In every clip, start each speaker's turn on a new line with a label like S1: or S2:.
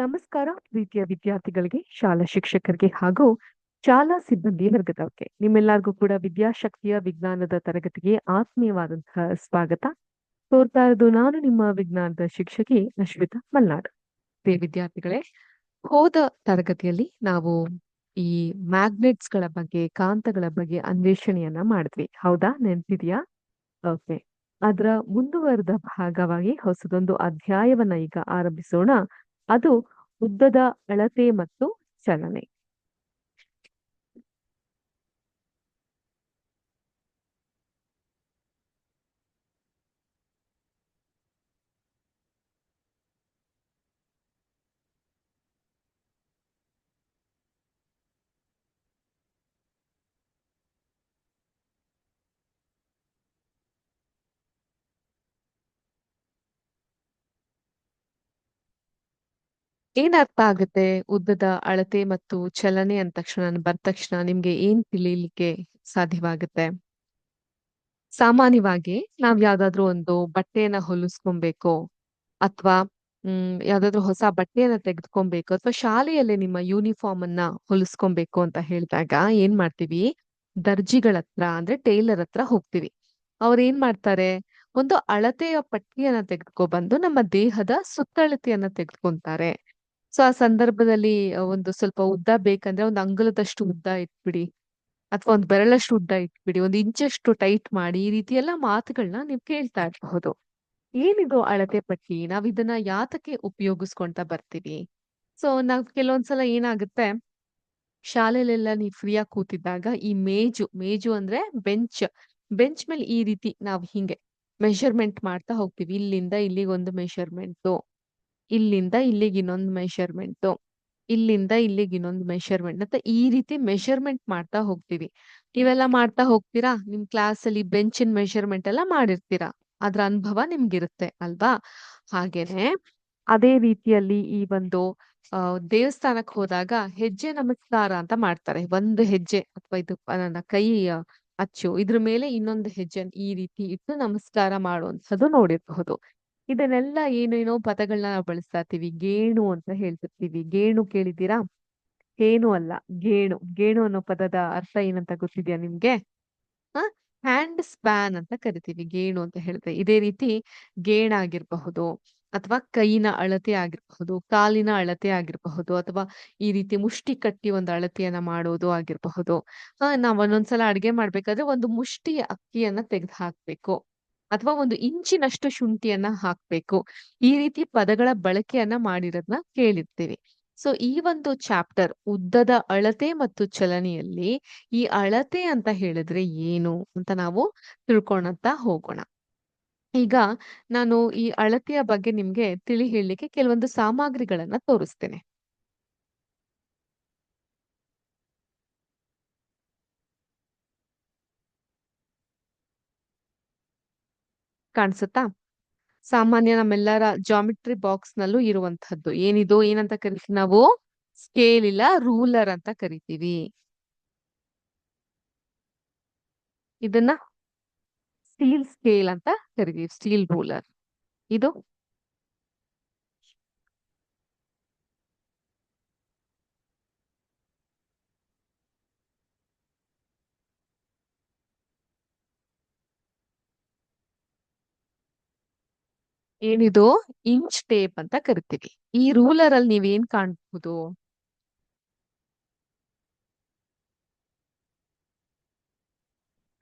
S1: ನಮಸ್ಕಾರ ಪ್ರೀತಿಯ ವಿದ್ಯಾರ್ಥಿಗಳಿಗೆ, ಶಾಲಾ ಶಿಕ್ಷಕರಿಗೆ ಹಾಗೂ ಶಾಲಾ ಸಿಬ್ಬಂದಿ ವರ್ಗದವರಿಗೆ. ನಿಮ್ಮೆಲ್ಲರಿಗೂ ಕೂಡ ವಿದ್ಯಾಶಕ್ತಿಯ ವಿಜ್ಞಾನದ ತರಗತಿಗೆ ಆತ್ಮೀಯವಾದಂತಹ ಸ್ವಾಗತ. ತೋರ್ತಾ ಇರೋದು ನಾನು ನಿಮ್ಮ ವಿಜ್ಞಾನದ ಶಿಕ್ಷಕಿ ಅಶ್ವಿತಾ ಮಲ್ನಾಡ್. ಪ್ರಿಯ ವಿದ್ಯಾರ್ಥಿಗಳೇ, ಹೋದ ತರಗತಿಯಲ್ಲಿ ನಾವು ಈ ಮ್ಯಾಗ್ನೆಟ್ಸ್ಗಳ ಬಗ್ಗೆ, ಕಾಂತಗಳ ಬಗ್ಗೆ ಅನ್ವೇಷಣೆಯನ್ನ ಮಾಡಿದ್ವಿ. ಹೌದಾ? ನೆನ್ಪಿದ್ಯಾ? ಓಕೆ. ಅದರ ಮುಂದುವರೆದ ಭಾಗವಾಗಿ ಹೊಸದೊಂದು ಅಧ್ಯಾಯವನ್ನ ಈಗ ಆರಂಭಿಸೋಣ. ಅದು ಉದ್ದದ ಅಳತೆ ಮತ್ತು ಚಲನೆ. ಏನ್ ಅರ್ಥ ಆಗುತ್ತೆ ಉದ್ದದ ಅಳತೆ ಮತ್ತು ಚಲನೆ ಅಂದ ತಕ್ಷಣ ಬಂದ ತಕ್ಷಣ ನಿಮ್ಗೆ ಏನ್ ತಿಳಿಲಿಕ್ಕೆ ಸಾಧ್ಯವಾಗುತ್ತೆ? ಸಾಮಾನ್ಯವಾಗಿ ನಾವ್ ಯಾವ್ದಾದ್ರು ಒಂದು ಬಟ್ಟೆಯನ್ನ ಹೊಲಿಸ್ಕೊಬೇಕು ಅಥವಾ, ಹ್ಮ್, ಯಾವ್ದಾದ್ರು ಹೊಸ ಬಟ್ಟೆಯನ್ನ ತೆಗೆದುಕೊಬೇಕು ಅಥವಾ ಶಾಲೆಯಲ್ಲಿ ನಿಮ್ಮ ಯೂನಿಫಾರ್ಮ್ ಅನ್ನ ಹೊಲಿಸ್ಕೊಬೇಕು ಅಂತ ಹೇಳಿದಾಗ ಏನ್ ಮಾಡ್ತೀವಿ? ದರ್ಜಿಗಳ ಹತ್ರ ಅಂದ್ರೆ ಟೈಲರ್ ಹತ್ರ ಹೋಗ್ತೀವಿ. ಅವ್ರು ಏನ್ ಮಾಡ್ತಾರೆ? ಒಂದು ಅಳತೆಯ ಪಟ್ಟಿಯನ್ನ ತೆಗೆದುಕೊ ಬಂದು ನಮ್ಮ ದೇಹದ ಸುತ್ತಳತೆಯನ್ನ ತೆಗೆದುಕೊಂತಾರೆ ಸೊ, ಆ ಸಂದರ್ಭದಲ್ಲಿ ಒಂದು ಸ್ವಲ್ಪ ಉದ್ದ ಬೇಕಂದ್ರೆ ಒಂದು ಅಂಗುಲದಷ್ಟು ಉದ್ದ ಇಟ್ಬಿಡಿ. ಅಥವಾ ಒಂದು ಬೆರಳಷ್ಟು ಉದ್ದ ಇಟ್ಬಿಡಿ. ಒಂದು ಇಂಚಷ್ಟು ಟೈಟ್ ಮಾಡಿ, ಈ ರೀತಿ ಎಲ್ಲ ಮಾತುಗಳನ್ನ ನೀವು ಕೇಳ್ತಾ ಇರಬಹುದು. ಏನಿದು ಅಳತೆ ಪಟ್ಟಿ? ನಾವ್ ಇದನ್ನ ಯಾತಕ್ಕೆ ಉಪಯೋಗಿಸ್ಕೊಂತ ಬರ್ತೀವಿ? ಸೊ, ನಾವ್ ಕೆಲವೊಂದ್ಸಲ ಏನಾಗುತ್ತೆ? ಶಾಲೆಲೆಲ್ಲ ನೀವು ಫ್ರೀಯಾಗಿ ಕೂತಿದ್ದಾಗ ಈ ಮೇಜು ಮೇಜು ಅಂದ್ರೆ ಬೆಂಚ್. ಬೆಂಚ್ ಮೇಲೆ ಈ ರೀತಿ ನಾವು ಹಿಂಗೆ ಮೆಷರ್ಮೆಂಟ್ ಮಾಡ್ತಾ ಹೋಗ್ತೀವಿ. ಇಲ್ಲಿಂದ ಇಲ್ಲಿಗೆ ಒಂದು ಮೆಷರ್ಮೆಂಟು. ಇಲ್ಲಿಂದ ಇಲ್ಲಿಗೆ ಇನ್ನೊಂದು ಮೆಷರ್ಮೆಂಟ್ ಇಲ್ಲಿಂದ ಇಲ್ಲಿಗೆ ಇನ್ನೊಂದು ಮೆಷರ್ಮೆಂಟ್ ಅಂತ ಈ ರೀತಿ ಮೆಷರ್ಮೆಂಟ್ ಮಾಡ್ತಾ ಹೋಗ್ತೀವಿ. ನೀವೆಲ್ಲ ಮಾಡ್ತಾ ಹೋಗ್ತೀರಾ? ನಿಮ್ ಕ್ಲಾಸ್ ಅಲ್ಲಿ ಬೆಂಚಿನ ಮೆಷರ್ಮೆಂಟ್ ಎಲ್ಲ ಮಾಡಿರ್ತೀರಾ? ಅದ್ರ ಅನುಭವ ನಿಮ್ಗಿರುತ್ತೆ ಅಲ್ವಾ? ಹಾಗೇನೆ ಅದೇ ರೀತಿಯಲ್ಲಿ ಈ ಒಂದು ದೇವಸ್ಥಾನಕ್ಕೆ ಹೋದಾಗ ಹೆಜ್ಜೆ ನಮಸ್ಕಾರ ಅಂತ ಮಾಡ್ತಾರೆ. ಒಂದು ಹೆಜ್ಜೆ ಅಥವಾ ಇದು ನನ್ನ ಕೈ ಅಚ್ಚು ಇದ್ರ ಮೇಲೆ ಇನ್ನೊಂದು ಹೆಜ್ಜೆ ಈ ರೀತಿ ಇಟ್ಟು ನಮಸ್ಕಾರ ಮಾಡುವಂತದ್ದು ನೋಡಿರಬಹುದು. ಇದನ್ನೆಲ್ಲ ಏನೇನೋ ಪದಗಳನ್ನ ನಾವು ಬಳಸ್ತಾ ಇರ್ತೀವಿ ಗೇಣು ಅಂತ ಹೇಳ್ತಿರ್ತೀವಿ. ಗೇಣು ಕೇಳಿದ್ದೀರಾ? ಏನು ಅಲ್ಲ, ಗೇಣು. ಗೇಣು ಅನ್ನೋ ಪದದ ಅರ್ಥ ಏನಂತ ಗೊತ್ತಿದ್ಯಾ ನಿಮ್ಗೆ? ಹ? ಹ್ಯಾಂಡ್ ಸ್ಪ್ಯಾನ್ ಅಂತ ಕರಿತೀವಿ. ಗೇಣು ಅಂತ ಹೇಳ್ತೇವೆ ಇದೇ ರೀತಿ ಗೇಣಾಗಿರ್ಬಹುದು ಅಥವಾ ಕೈನ ಅಳತೆ ಆಗಿರಬಹುದು, ಕಾಲಿನ ಅಳತೆ ಆಗಿರಬಹುದು ಅಥವಾ ಈ ರೀತಿ ಮುಷ್ಟಿ ಕಟ್ಟಿ ಒಂದು ಅಳತೆಯನ್ನ ಮಾಡೋದು ಆಗಿರಬಹುದು. ಹ, ನಾವ್ ಒಂದೊಂದ್ಸಲ ಅಡ್ಗೆ ಮಾಡ್ಬೇಕಾದ್ರೆ ಒಂದು ಮುಷ್ಟಿ ಅಕ್ಕಿಯನ್ನ ತೆಗೆದು ಹಾಕ್ಬೇಕು ಅಥವಾ ಒಂದು ಇಂಚಿನಷ್ಟು ಶುಂಠಿಯನ್ನ ಹಾಕ್ಬೇಕು. ಈ ರೀತಿ ಪದಗಳ ಬಳಕೆಯನ್ನ ಮಾಡಿರೋದನ್ನ ಕೇಳಿರ್ತೀವಿ. ಸೊ ಈ ಒಂದು ಚಾಪ್ಟರ್ ಉದ್ದದ ಅಳತೆ ಮತ್ತು ಚಲನೆಯಲ್ಲಿ ಈ ಅಳತೆ ಅಂತ ಹೇಳಿದ್ರೆ ಏನು ಅಂತ ನಾವು ತಿಳ್ಕೊಳಂತ ಹೋಗೋಣ. ಈಗ ನಾನು ಈ ಅಳತೆಯ ಬಗ್ಗೆ ನಿಮ್ಗೆ ತಿಳಿ ಹೇಳಲಿಕ್ಕೆ ಕೆಲವೊಂದು ಸಾಮಗ್ರಿಗಳನ್ನ ತೋರಿಸ್ತೇನೆ. ಕಾಣಿಸುತ್ತಾ? ಸಾಮಾನ್ಯ ನಮ್ಮೆಲ್ಲರ ಜಾಮಿಟ್ರಿ ಬಾಕ್ಸ್ ನಲ್ಲೂ ಇರುವಂತಹದ್ದು ಏನಿದು? ಏನಂತ ಕರಿತೀವಿ? ನಾವು ಸ್ಕೇಲ್ ಇಲ್ಲ ರೂಲರ್ ಅಂತ ಕರಿತೀವಿ. ಇದನ್ನ ಸ್ಟೀಲ್ ಸ್ಕೇಲ್ ಅಂತ ಕರಿತೀವಿ. ಸ್ಟೀಲ್ ರೂಲರ್ ಇದು ಏನಿದು ಇಂಚ್ ಟೇಪ್ ಅಂತ ಕರಿತೀವಿ. ಈ ರೂಲರ್ ಅಲ್ಲಿ ನೀವೇನ್ ಕಾಣಬಹುದು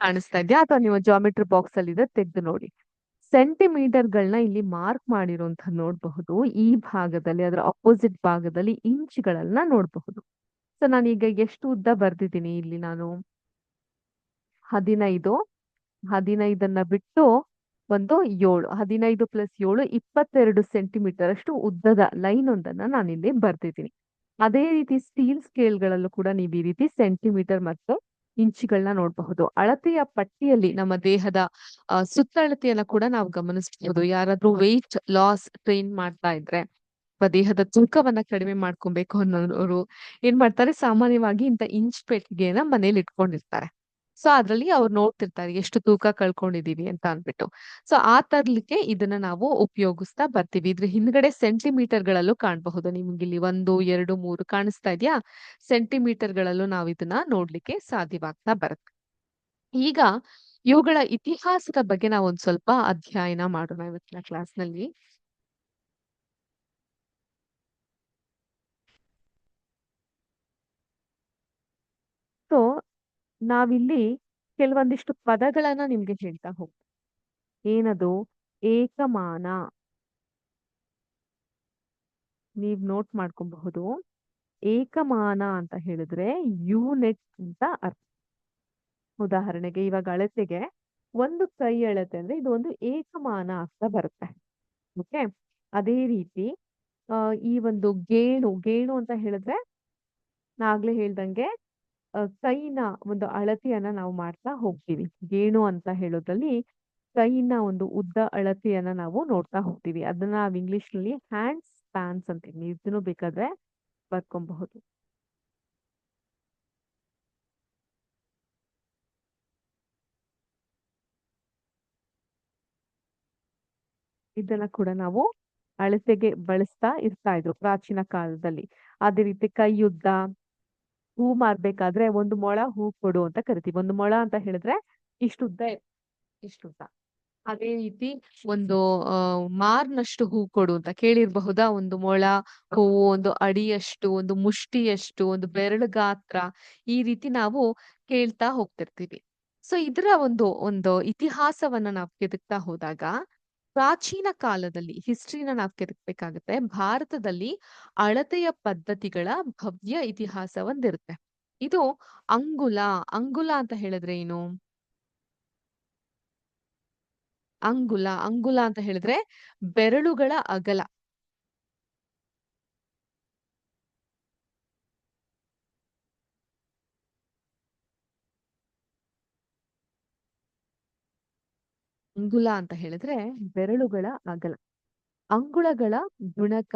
S1: ಕಾಣಿಸ್ತಾ ಇದೆಯಾ? ಅಥವಾ ನೀವು ಜಾಮಿಟ್ರಿ ಬಾಕ್ಸ್ ಅಲ್ಲಿ ಇದೆ, ತೆಗೆದು ನೋಡಿ. ಸೆಂಟಿಮೀಟರ್ ಗಳನ್ನ ಇಲ್ಲಿ ಮಾರ್ಕ್ ಮಾಡಿರುವಂತ ನೋಡಬಹುದು. ಈ ಭಾಗದಲ್ಲಿ, ಅದರ ಅಪೋಸಿಟ್ ಭಾಗದಲ್ಲಿ ಇಂಚ್ ಗಳನ್ನ ನೋಡಬಹುದು. ಸೊ ನಾನೀಗ ಎಷ್ಟು ಉದ್ದ ಬರ್ದಿದ್ದೀನಿ ಇಲ್ಲಿ ನಾನು? ಹದಿನೈದು. ಹದಿನೈದನ್ನ ಬಿಟ್ಟು ಒಂದು ಏಳು, ಹದಿನೈದು ಪ್ಲಸ್ ಏಳು, ಇಪ್ಪತ್ತೆರಡು ಸೆಂಟಿಮೀಟರ್ ಅಷ್ಟು ಉದ್ದದ ಲೈನ್ ಒಂದನ್ನ ನಾನಿಲ್ಲಿ ಬರ್ತಿದ್ದೀನಿ ಅದೇ ರೀತಿ ಸ್ಟೀಲ್ ಸ್ಕೇಲ್ಗಳಲ್ಲೂ ಕೂಡ ನೀವು ಈ ರೀತಿ ಸೆಂಟಿಮೀಟರ್ ಮತ್ತು ಇಂಚುಗಳನ್ನ ನೋಡಬಹುದು. ಅಳತೆಯ ಪಟ್ಟಿಯಲ್ಲಿ ನಮ್ಮ ದೇಹದ ಸುತ್ತಳತೆಯನ್ನ ಕೂಡ ನಾವು ಗಮನಿಸಬಹುದು. ಯಾರಾದ್ರೂ ವೆಯ್ಟ್ ಲಾಸ್ ಟ್ರೈನ್ ಮಾಡ್ತಾ ಇದ್ರೆ ದೇಹದ ತೂಕವನ್ನ ಕಡಿಮೆ ಮಾಡ್ಕೊಬೇಕು ಅನ್ನೋರು ಏನ್ ಮಾಡ್ತಾರೆ? ಸಾಮಾನ್ಯವಾಗಿ ಇಂತ ಇಂಚ್ ಪೆಟ್ಟಿಗೆನ ಮನೇಲಿ ಇಟ್ಕೊಂಡಿರ್ತಾರೆ. ಸೊ, ಅದ್ರಲ್ಲಿ ಅವ್ರು ನೋಡ್ತಿರ್ತಾರೆ, ಎಷ್ಟು ತೂಕ ಕಳ್ಕೊಂಡಿದೀವಿ ಅಂತ ಅಂದ್ಬಿಟ್ಟು. ಸೊ, ಆ ತರ್ಲಿಕ್ಕೆ ಇದನ್ನ ನಾವು ಉಪಯೋಗಿಸ್ತಾ ಬರ್ತೀವಿ. ಇದ್ರ ಹಿಂದ್ಗಡೆ ಸೆಂಟಿಮೀಟರ್ ಗಳಲ್ಲೂ ಕಾಣಬಹುದು. ನಿಮ್ಗೆ ಇಲ್ಲಿ ಒಂದು, ಎರಡು, ಮೂರು ಕಾಣಿಸ್ತಾ ಇದೆಯಾ? ಸೆಂಟಿಮೀಟರ್ ಗಳಲ್ಲೂ ನಾವು ಇದನ್ನ ನೋಡ್ಲಿಕ್ಕೆ ಸಾಧ್ಯವಾಗ್ತಾ ಬರುತ್ತೆ. ಈಗ ಇವುಗಳ ಇತಿಹಾಸದ ಬಗ್ಗೆ ನಾವು ಒಂದ್ ಸ್ವಲ್ಪ ಅಧ್ಯಯನ ಮಾಡೋಣ ಇವತ್ತಿನ ಕ್ಲಾಸ್ನಲ್ಲಿ ಸೊ ನಾವಿಲ್ಲಿ ಕೆಲವೊಂದಿಷ್ಟು ಪದಗಳನ್ನ ನಿಮ್ಗೆ ಹೇಳ್ತಾ ಹೋಗ್ತೀವಿ. ಏನದು? ಏಕಮಾನ. ನೀವ್ ನೋಟ್ ಮಾಡ್ಕೊಬಹುದು. ಏಕಮಾನ ಅಂತ ಹೇಳಿದ್ರೆ ಯೂನಿಟ್ ಅಂತ ಅರ್ಥ. ಉದಾಹರಣೆಗೆ ಇವಾಗ ಅಳತೆಗೆ ಒಂದು ಕೈ ಅಳತೆ ಅಂದ್ರೆ ಇದು ಒಂದು ಏಕಮಾನ ಅಂತ ಬರುತ್ತೆ. ಓಕೆ ಅದೇ ರೀತಿ ಈ ಒಂದು ಗೇಣು ಗೇಣು ಅಂತ ಹೇಳಿದ್ರೆ ನಾಗ್ಲೇ ಹೇಳ್ದಂಗೆ ಕೈನ ಒಂದು ಅಳತೆಯನ್ನ ನಾವು ಮಾಡ್ತಾ ಹೋಗ್ತೀವಿ. ಗೇಣು ಅಂತ ಹೇಳೋದ್ರಲ್ಲಿ ಕೈನ ಒಂದು ಉದ್ದ ಅಳತೆಯನ್ನ ನಾವು ನೋಡ್ತಾ ಹೋಗ್ತೀವಿ. ಅದನ್ನ ನಾವು ಇಂಗ್ಲಿಷ್ನಲ್ಲಿ ಹ್ಯಾಂಡ್ ಸ್ಪ್ಯಾನ್ಸ್ ಅಂತೀವಿ. ಇದನ್ನು ಬೇಕಾದ್ರೆ ಬರ್ಕೊಬಹುದು. ಇದನ್ನ ಕೂಡ ನಾವು ಅಳತೆಗೆ ಬಳಸ್ತಾ ಇರ್ತಾ ಇದ್ರು ಪ್ರಾಚೀನ ಕಾಲದಲ್ಲಿ. ಅದೇ ರೀತಿ ಕೈಯುದ್ದ ಹೂ ಮಾರ್ಬೇಕಾದ್ರೆ ಒಂದು ಮೊಳ ಹೂ ಕೊಡು ಅಂತ ಕರಿತೀವಿ. ಒಂದು ಮೊಳ ಅಂತ ಹೇಳಿದ್ರೆ ಇಷ್ಟು ಉದ್ದ ಇಷ್ಟು ಉದ್ದ ಅದೇ ರೀತಿ ಒಂದು ಅಹ್ ಮಾರ್ನಷ್ಟು ಹೂ ಕೊಡು ಅಂತ ಕೇಳಿರ್ಬಹುದಾ? ಒಂದು ಮೊಳ ಹೂವು ಒಂದು ಅಡಿಯಷ್ಟು, ಒಂದು ಮುಷ್ಟಿಯಷ್ಟು, ಒಂದು ಬೆರಳು ಗಾತ್ರ ಈ ರೀತಿ ನಾವು ಕೇಳ್ತಾ ಹೋಗ್ತಿರ್ತೀವಿ. ಸೊ ಇದರ ಒಂದು ಒಂದು ಇತಿಹಾಸವನ್ನ ನಾವು ಕೆದಕ್ತಾ ಹೋದಾಗ ಪ್ರಾಚೀನ ಕಾಲದಲ್ಲಿ ಹಿಸ್ಟ್ರಿನ ನಾವು ಕೆರಕ್ಬೇಕಾಗತ್ತೆ ಭಾರತದಲ್ಲಿ ಅಳತೆಯ ಪದ್ಧತಿಗಳ ಭವ್ಯ ಇತಿಹಾಸ ಒಂದಿರುತ್ತೆ. ಇದು ಅಂಗುಲ ಅಂಗುಲ ಅಂತ ಹೇಳಿದ್ರೆ ಏನು? ಅಂಗುಲ ಅಂಗುಲ ಅಂತ ಹೇಳಿದ್ರೆ ಬೆರಳುಗಳ ಅಗಲ. ಅಂಗುಲ ಅಂತ ಹೇಳಿದ್ರೆ ಬೆರಳುಗಳ ಅಗಲ. ಅಂಗುಳಗಳ ಗುಣಕ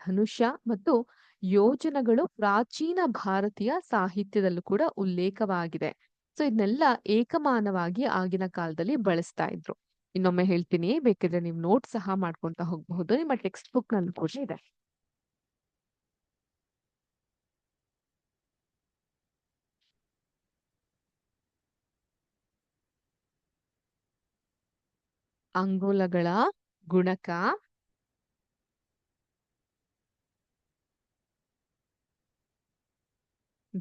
S1: ಧನುಷ ಮತ್ತು ಯೋಜನಗಳು ಪ್ರಾಚೀನ ಭಾರತೀಯ ಸಾಹಿತ್ಯದಲ್ಲೂ ಕೂಡ ಉಲ್ಲೇಖವಾಗಿದೆ. ಸೊ ಇದನ್ನೆಲ್ಲ ಏಕಮಾನವಾಗಿ ಆಗಿನ ಕಾಲದಲ್ಲಿ ಬಳಸ್ತಾ ಇದ್ರು. ಇನ್ನೊಮ್ಮೆ ಹೇಳ್ತೀನಿ, ಬೇಕಿದ್ರೆ ನೀವು ನೋಟ್ ಸಹ ಮಾಡ್ಕೊಂತ ಹೋಗಬಹುದು. ನಿಮ್ಮ ಟೆಕ್ಸ್ಟ್ ಬುಕ್ನಲ್ಲಿ ಕೂಡ ಇದೆ. ಅಂಗುಲಗಳ ಗುಣಕ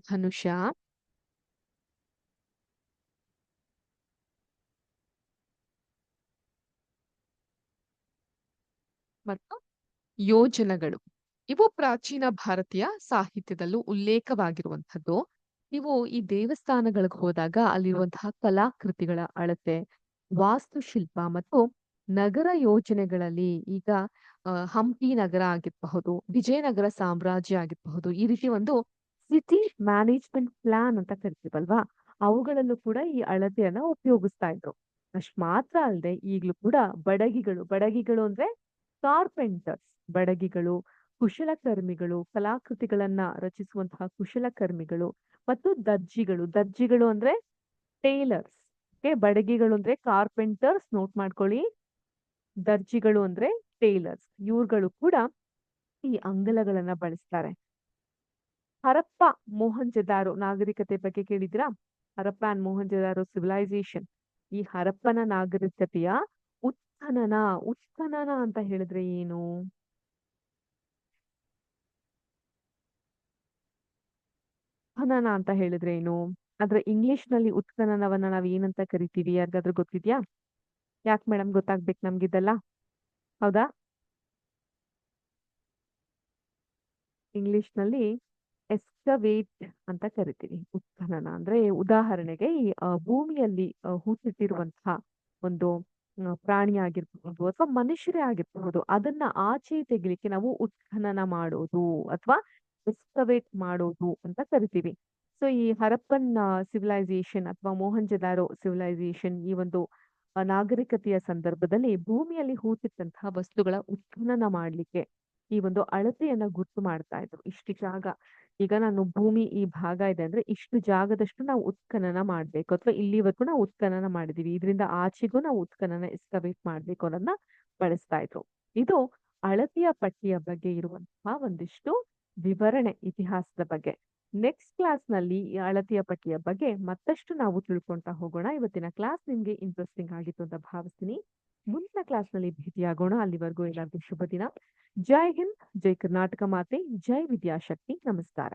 S1: ಧನುಷ ಮತ್ತು ಯೋಜನೆಗಳು. ಇವು ಪ್ರಾಚೀನ ಭಾರತೀಯ ಸಾಹಿತ್ಯದಲ್ಲೂ ಉಲ್ಲೇಖವಾಗಿರುವಂಥದ್ದು. ನೀವು ಈ ದೇವಸ್ಥಾನಗಳಿಗೆ ಹೋದಾಗ ಅಲ್ಲಿರುವಂತಹ ಕಲಾಕೃತಿಗಳ ಅಳತೆ ವಾಸ್ತುಶಿಲ್ಪ ಮತ್ತು ನಗರ ಯೋಜನೆಗಳಲ್ಲಿ ಈಗ ಹಂಪಿ ನಗರ ಆಗಿರಬಹುದು, ವಿಜಯನಗರ ಸಾಮ್ರಾಜ್ಯ ಆಗಿರಬಹುದು, ಈ ರೀತಿ ಒಂದು ಸಿಟಿ ಮ್ಯಾನೇಜ್ಮೆಂಟ್ ಪ್ಲಾನ್ ಅಂತ ಕರಿತೀವಲ್ವಾ? ಅವುಗಳಲ್ಲೂ ಕೂಡ ಈ ಅಳತೆಯನ್ನ ಉಪಯೋಗಿಸ್ತಾ ಇದ್ರು. ಅಷ್ಟ್ ಮಾತ್ರ ಅಲ್ಲದೆ ಈಗಲೂ ಕೂಡ ಬಡಗಿಗಳು ಬಡಗಿಗಳು ಅಂದ್ರೆ ಕಾರ್ಪೆಂಟರ್ಸ್ ಬಡಗಿಗಳು, ಕುಶಲಕರ್ಮಿಗಳು, ಕಲಾಕೃತಿಗಳನ್ನ ರಚಿಸುವಂತಹ ಕುಶಲಕರ್ಮಿಗಳು ಮತ್ತು ದರ್ಜಿಗಳು. ದರ್ಜಿಗಳು ಅಂದ್ರೆ ಟೇಲರ್ಸ್ ಓಕೆ, ಬಡಗಿಗಳು ಅಂದ್ರೆ ಕಾರ್ಪೆಂಟರ್ಸ್, ನೋಟ್ ಮಾಡ್ಕೊಳ್ಳಿ. ದರ್ಜಿಗಳು ಅಂದ್ರೆ ಟೇಲರ್ಸ್, ಇವ್ರುಗಳು ಕೂಡ ಈ ಅಂಗಲಗಳನ್ನ ಬಳಸ್ತಾರೆ. ಹರಪ್ಪ ಮೋಹನ್ಜದಾರು, ನಾಗರಿಕತೆ ಬಗ್ಗೆ ಕೇಳಿದ್ರಾ ಹರಪ್ಪ ಅಂಡ್ ಮೋಹನ್ಜದಾರು ಸಿವಿಲೈಸೇಷನ್ ಈ ಹರಪ್ಪನ ನಾಗರಿಕತೆಯ ಉತ್ಖನನ ಉತ್ಖನನ ಅಂತ ಹೇಳಿದ್ರೆ ಏನು? ಉತ್ಖನನ ಅಂತ ಹೇಳಿದ್ರೆ ಏನು? ಅದ್ರ ಇಂಗ್ಲಿಷ್ನಲ್ಲಿ ಉತ್ಖನನವನ್ನ ನಾವ್ ಏನಂತ ಕರಿತೀವಿ? ಯಾರಿಗಾದ್ರೂ ಗೊತ್ತಿದ್ಯಾ? ಯಾಕೆ ಮೇಡಮ್ ಗೊತ್ತಾಗ್ಬೇಕು ನಮ್ಗಿದೆಲ್ಲ ಹೌದಾ? ಇಂಗ್ಲಿಷ್ನಲ್ಲಿ ಎಸ್ಕವೇಟ್ ಅಂತ ಕರಿತೀವಿ. ಉತ್ಖನನ ಅಂದ್ರೆ ಉದಾಹರಣೆಗೆ ಈ ಭೂಮಿಯಲ್ಲಿ ಹೂತಿಟ್ಟಿರುವಂತಹ ಒಂದು ಪ್ರಾಣಿ ಆಗಿರ್ಬಹುದು ಅಥವಾ ಮನುಷ್ಯರೇ ಆಗಿರ್ಬಹುದು. ಅದನ್ನ ಆಚೆ ತೆಗಿಲಿಕ್ಕೆ ನಾವು ಉತ್ಖನನ ಮಾಡೋದು ಅಥವಾ ಎಸ್ಕವೇಟ್ ಮಾಡೋದು ಅಂತ ಕರಿತೀವಿ. ಸೊ, ಈ ಹರಪ್ಪನ್ ಸಿವಿಲೈಸೇಷನ್ ಅಥವಾ ಮೋಹನ್ಜದಾರೋ ಸಿವಿಲೈಸೇಷನ್ ಈ ಒಂದು ನಾಗರಿಕತೆಯ ಸಂದರ್ಭದಲ್ಲಿ ಭೂಮಿಯಲ್ಲಿ ಹೂತಿಟ್ಟಂತಹ ವಸ್ತುಗಳ ಉತ್ಖನನ ಮಾಡ್ಲಿಕ್ಕೆ ಈ ಒಂದು ಅಳತೆಯನ್ನ ಗುರ್ತು ಮಾಡ್ತಾ ಇದ್ರು. ಇಷ್ಟು ಜಾಗ ಈಗ ನಾನು ಭೂಮಿ ಈ ಭಾಗ ಇದೆ ಅಂದ್ರೆ ಇಷ್ಟು ಜಾಗದಷ್ಟು ನಾವು ಉತ್ಖನನ ಮಾಡ್ಬೇಕು ಅಥವಾ ಇಲ್ಲಿವರೆಗೂ ನಾವು ಉತ್ಖನನ ಮಾಡಿದೀವಿ. ಇದರಿಂದ ಆಚೆಗೂ ನಾವು ಉತ್ಖನನ ಎಸ್ಕವೇಟ್ ಮಾಡ್ಬೇಕು ಅನ್ನೋದನ್ನ ಬಳಸ್ತಾ ಇದ್ರು. ಇದು ಅಳತೆಯ ಪಟ್ಟಿಯ ಬಗ್ಗೆ ಇರುವಂತಹ ಒಂದಿಷ್ಟು ವಿವರಣೆ ಇತಿಹಾಸದ ಬಗ್ಗೆ. ನೆಕ್ಸ್ಟ್ ಕ್ಲಾಸ್‌ನಲ್ಲಿ ಈ ಅಳತೆಯ ಪಟ್ಟಿಯ ಬಗ್ಗೆ ಮತ್ತಷ್ಟು ನಾವು ತಿಳ್ಕೊಳ್ತಾ ಹೋಗೋಣ. ಇವತ್ತಿನ ಕ್ಲಾಸ್ ನಿಮ್ಗೆ ಇಂಟ್ರೆಸ್ಟಿಂಗ್ ಆಗಿತ್ತು ಅಂತ ಭಾವಿಸ್ತೀನಿ. ಮುಂದಿನ ಕ್ಲಾಸ್‌ನಲ್ಲಿ ಭೇಟಿಯಾಗೋಣ. ಅಲ್ಲಿವರೆಗೂ ಎಲ್ಲರಿಗೂ ಶುಭ ದಿನ. ಜೈ ಹಿಂದ್, ಜೈ ಕರ್ನಾಟಕ ಮಾತೆ, ಜೈ ವಿದ್ಯಾಶಕ್ತಿ. ನಮಸ್ಕಾರ.